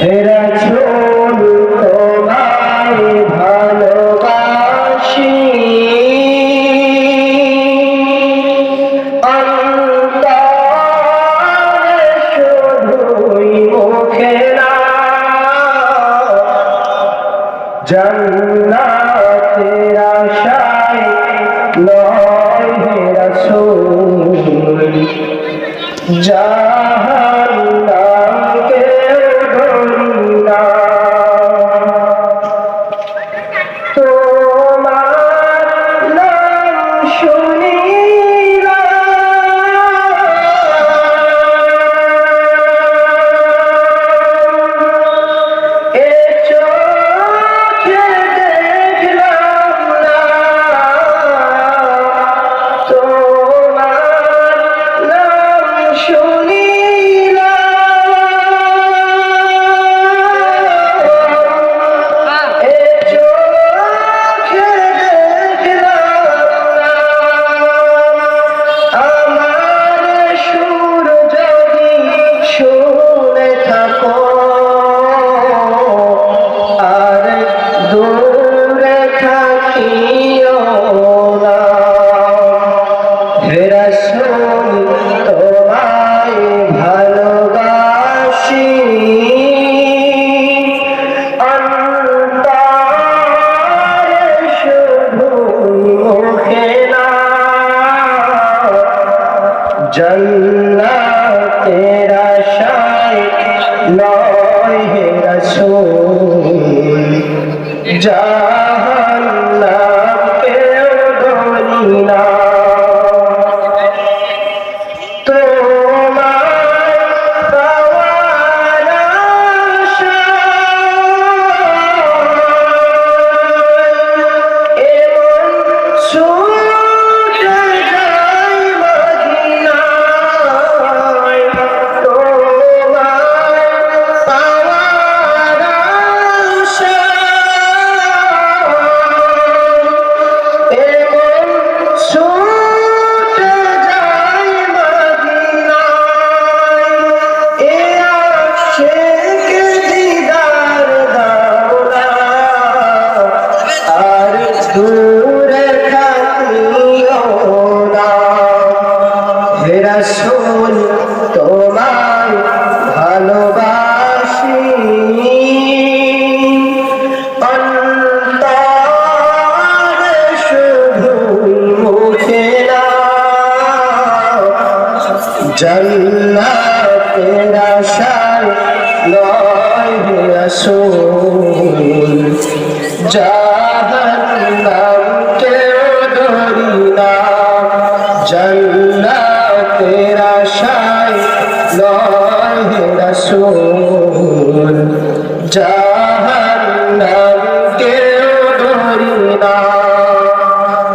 রাসূল তোমায় ভালোবাসি। শুধুই মুখে না। জন্নাতের আশায় নয় হে রাসূল। জাহান্নামকে Yo জন্নাতের আশায় নয় হে রসুল। জাহান্নামকে জন্নাতের আশায় নয় রাসূল জাহান্নামকে ধরি না। জন্নাতের আশায় নয় রাসূল জাহান্নাম